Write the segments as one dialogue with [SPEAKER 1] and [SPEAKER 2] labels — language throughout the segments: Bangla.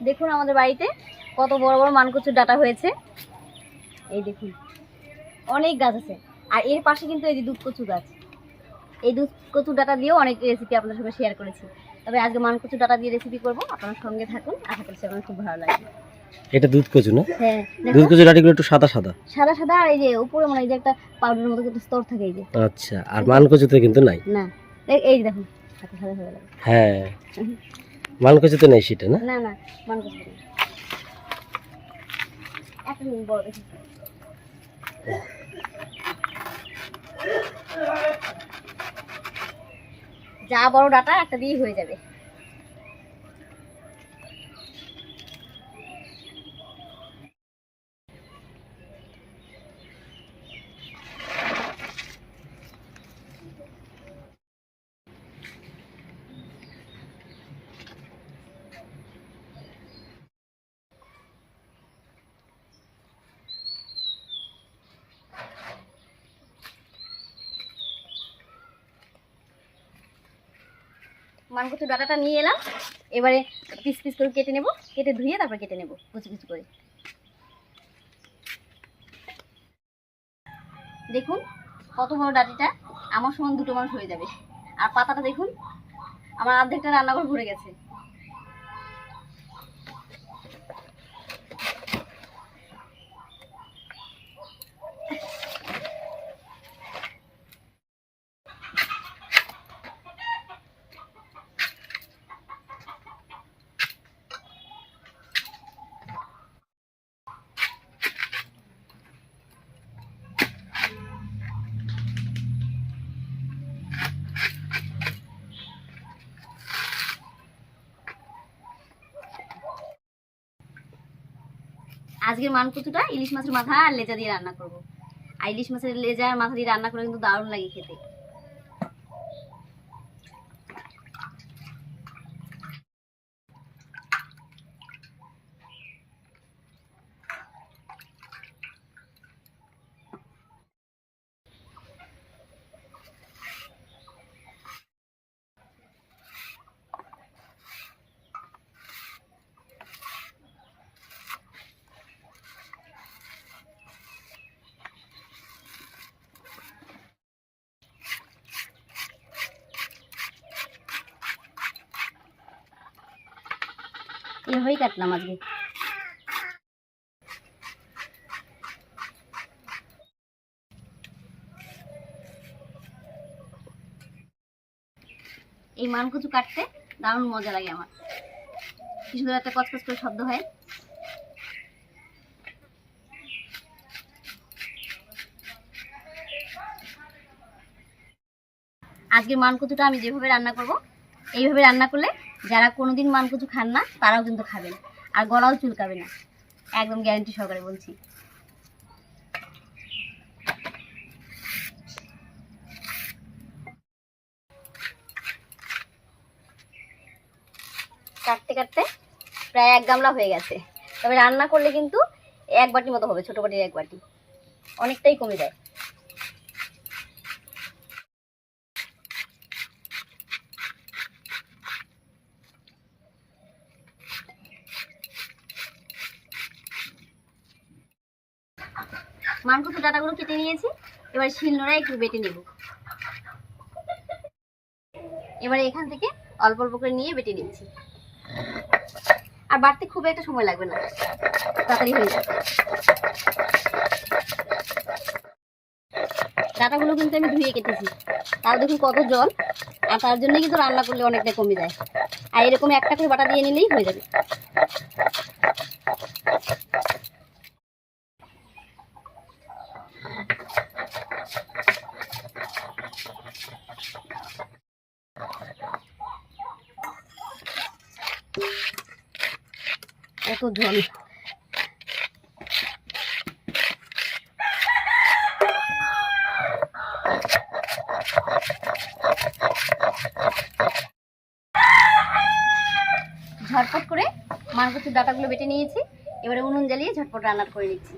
[SPEAKER 1] দেখুন আমাদের বাড়িতে কত বড় বড় মানকচুর ডাটা হয়েছে। এই দেখুন অনেক গাছ আছে। আর এর পাশে কিন্তু এই যে দুধ কচু গাছ। এই দুধ কচু ডাটা দিয়েও অনেক রেসিপি আপনার সঙ্গে শেয়ার করেছি। তবে আজকে মানকচু ডাটা দিয়ে রেসিপি করব। আপনার সঙ্গে থাকুন। আশা করছি আপনার খুব ভালো লাগবে।
[SPEAKER 2] এটা দুধ কচু না?
[SPEAKER 1] হ্যাঁ
[SPEAKER 2] দুধ কচু ডাটিগুলো একটু সাদা সাদা।
[SPEAKER 1] সাদা সাদা আর এই যে উপরে মানে এই যে একটা পাউডারের মতো একটা স্তর থাকে এই যে।
[SPEAKER 2] আচ্ছা আর মান কচুতে কিন্তু নাই।
[SPEAKER 1] না এই- দেখুন সাদা সাদা সাদা লাগে।
[SPEAKER 2] হ্যাঁ। মান তো নাই সেটা, না?
[SPEAKER 1] না না মানকচু যা বড় ডাটা, একটা দিয়ে হয়ে যাবে। মানকচু ডাটাটা নিয়ে এলাম। এবারে পিস পিস করে কেটে নেব। কেটে ধুয়ে তারপর কেটে নেব। কুচি কুচি করে। দেখুন কত বড় ডাটিটা। আমার সমান দুটো মানুষ হয়ে যাবে। আর পাতাটা দেখুন, আমার অর্ধেকটা রান্নাঘর ভরে গেছে। আজকের মানকুচুটা ইলিশ মাছের মাথা আর লেজা দিয়ে রান্না করব। আর ইলিশ মাছের লেজা আর মাথা দিয়ে রান্না করে কিন্তু দারুণ লাগে খেতে। এভাবেই কাটলাম আজকে। এই মানকুচু কাটতে দারুণ মজা লাগে আমার। কি সুন্দর একটা কচকচ করে শব্দ হয়। আজকের মানকুচুটা আমি যেভাবে রান্না করব, এইভাবে রান্না করলে যারা কোনোদিন মানকুচু খান না, তারাও কিন্তু খাবেন। আর গলাও চুলকাবে না। একদম গ্যারান্টি সহকারে বলছি। কাটতে কাটতে প্রায় এক গামলা হয়ে গেছে। তবে রান্না করলে কিন্তু এক বাটি মতো হবে, ছোট বাটির এক বাটি। অনেকটাই কমে যায়। মানকুচু ডাটাগুলো কেটে নিয়েছি। এবার শিলনোড়ায় একটু বেটে নেব। এবারে এখান থেকে অল্প অল্প করে নিয়ে বেটে নিচ্ছি। আর বাড়তে খুব একটা সময় লাগবে না। তাড়াতাড়ি হয়ে যাবে। ডাটাগুলো কিন্তু আমি ধুয়ে কেটেছি। তাও দেখুন কত জল। আর তার জন্য কিন্তু রান্না করলে অনেকটা কমে যায়। আর এরকম একটা করে বাটা দিয়ে নিলেই হয়ে যাবে। এত জল ঝটপট করে মানকচুর ডাটাগুলো বেটে নিয়েছি। এবারে উনুন জ্বালিয়ে ঝটপট রান্না করে নিচ্ছি।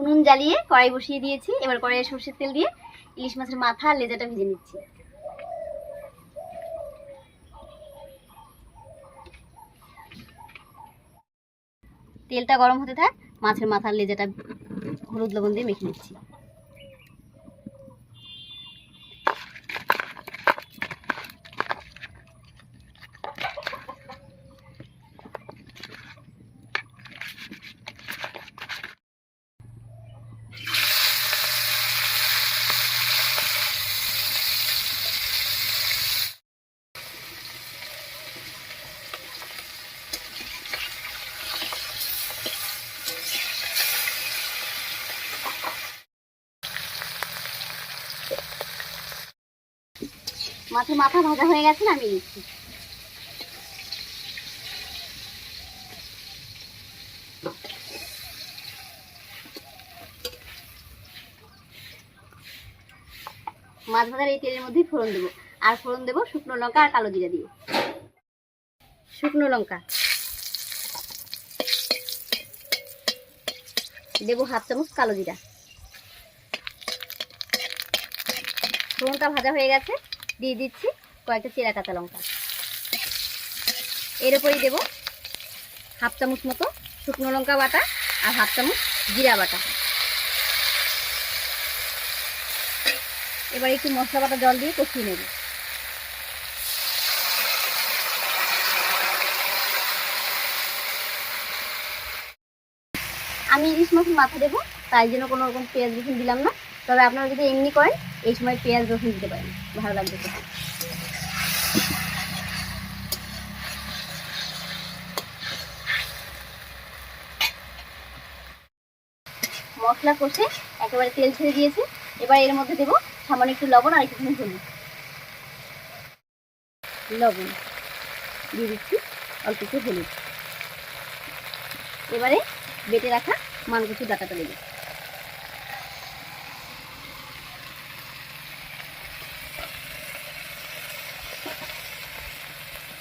[SPEAKER 1] উনুন জ্বালিয়ে কড়াই বসিয়ে দিয়েছি। এবার কড়াইয়ে সর্ষের তেল দিয়ে ইলিশ মাছের মাথা আর লেজাটা ভেজে নিচ্ছি। তেলটা গরম হতে থাক, মাছের মাথার লেজাটা হলুদ লবণ দিয়ে মেখে নিচ্ছি। মাছের মাথা ভাজা হয়ে গেছে আমি নিচ্ছি। মাছ ভাজার এই তেলের মধ্যেই ফোড়ন দেবো। আর ফোড়ন দেবো শুকনো লঙ্কা আর কালো জিরা দিয়ে। শুকনো লঙ্কা। দেবো হাফ চামচ কালো জিরা। ফোড়নটা ভাজা হয়ে গেছে। দিয়ে দিচ্ছি কয়েকটা চেরা কাঁচা লঙ্কা। এর উপরেই দেবো হাফ চামচ মতো শুকনো লঙ্কা বাটা আর হাফ চামচ জিরা বাটা। এবার একটু মশলা বাটা জল দিয়ে কষিয়ে নেব। আমি ইলিশ মাছের মাথা দেবো, তাই জন্য কোনো রকম পেঁয়াজ রসুন দিলাম না। তবে আপনারা যদি এমনি করেন এই সময় পেঁয়াজ রসুন দিতে পারেন, ভালো লাগবে মশলা কষে একেবারে তেল ছেড়ে দিয়েছে, এবার এর মধ্যে দেবো সামান্য একটু লবণ আর একটুখানি হলুদ। লবণ দিয়ে দিচ্ছি অল্প একটু হলুদ। এবারে বেটে রাখা মানকুচু ডাটাটা দেবো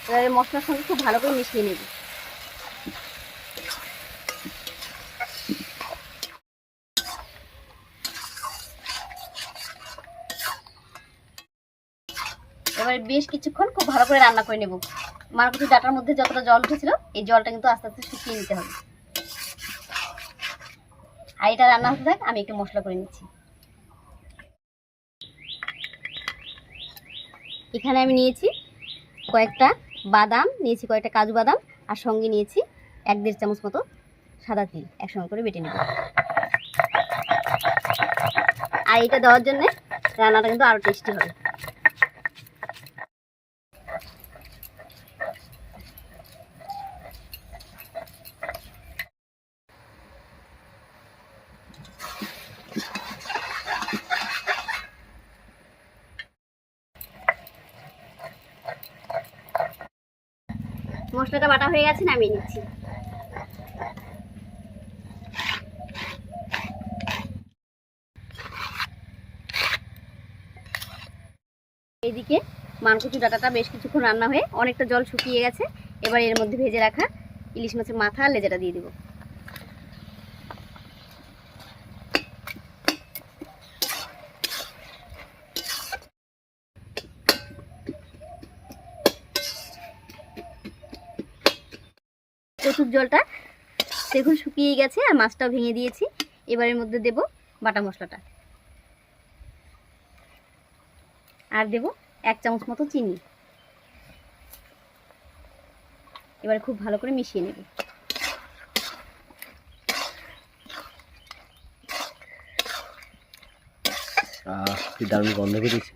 [SPEAKER 1] এবারে মশলার সঙ্গে খুব ভালো করে মিশিয়ে নেব। এবারে বেশ কিছুক্ষণ খুব ভালো করে রান্না করে নেব। মারকুচি ডাটার মধ্যে যতটা জল উঠেছিল, এই জলটা কিন্তু আস্তে আস্তে শুকিয়ে নিতে হবে। আর এটা রান্না হতে থাক, আমি একটু মশলা করে নিচ্ছি। এখানে আমি নিয়েছি কয়েকটা বাদাম, নিয়েছি কয়েকটা কাজু বাদাম আর সঙ্গে নিয়েছি এক দেড় চামচ মতো সাদা তিল। একসঙ্গে করে বেটে নেব। আর এটা দেওয়ার জন্যে রান্নাটা কিন্তু আরও টেস্টি হবে। মশলাটা বাটা হয়ে গেছে, নামিয়ে নিচ্ছি। এদিকে মানকুচু ডাটাটা বেশ কিছুক্ষণ রান্না হয়ে অনেকটা জল শুকিয়ে গেছে। এবার এর মধ্যে ভেজে রাখা ইলিশ মাছের মাথা আর লেজাটা দিয়ে দেবো। কচুর জলটা। দেখুন শুকিয়ে গেছে আর মাছটাও ভেঙে দিয়েছি। এবারের মধ্যে দেব বাটা মশলাটা। আর দেব এক চামচ মতো চিনি। এবার খুব ভালো করে মিশিয়ে নেব।
[SPEAKER 2] দারুণ গন্ধ বেরিয়েছে।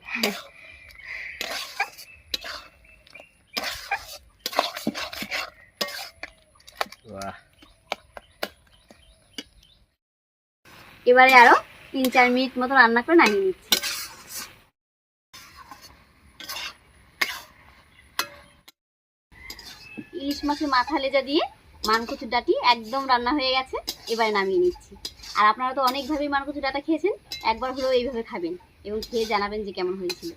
[SPEAKER 1] এবারে আরও তিন, চার মিনিট মতো রান্না করে নামিয়ে নিচ্ছি। ইলিশ মাছের মাথা লেজা দিয়ে মানকচুর ডাটি একদম রান্না হয়ে গেছে, এবারে নামিয়ে নিচ্ছি। আর আপনারা তো অনেকভাবেই মানকচুর ডাটা খেয়েছেন, একবার হলেও এইভাবে খাবেন এবং খেয়ে জানাবেন যে কেমন হয়েছিল।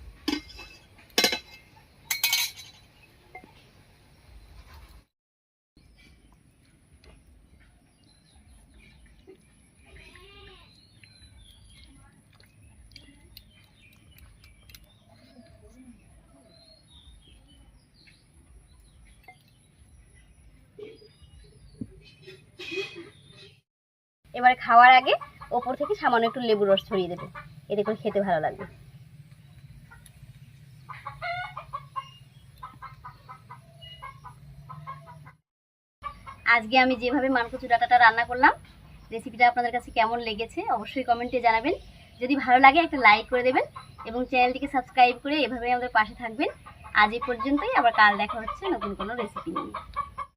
[SPEAKER 1] এবারে খাওয়ার আগে ওপর থেকে সামান্য একটু লেবুর রস ছড়িয়ে দেবে। এতে করে খেতে ভালো লাগবে। আজকে আমি যেভাবে মানকচু ডাটাটা রান্না করলাম রেসিপিটা আপনাদের কাছে কেমন লেগেছে অবশ্যই কমেন্টে জানাবেন। যদি ভালো লাগে একটা লাইক করে দেবেন এবং চ্যানেলটিকে সাবস্ক্রাইব করে এভাবে আমাদের পাশে থাকবেন। আজ এই পর্যন্তই, আবার কাল দেখা হচ্ছে নতুন কোনো রেসিপি নিয়ে।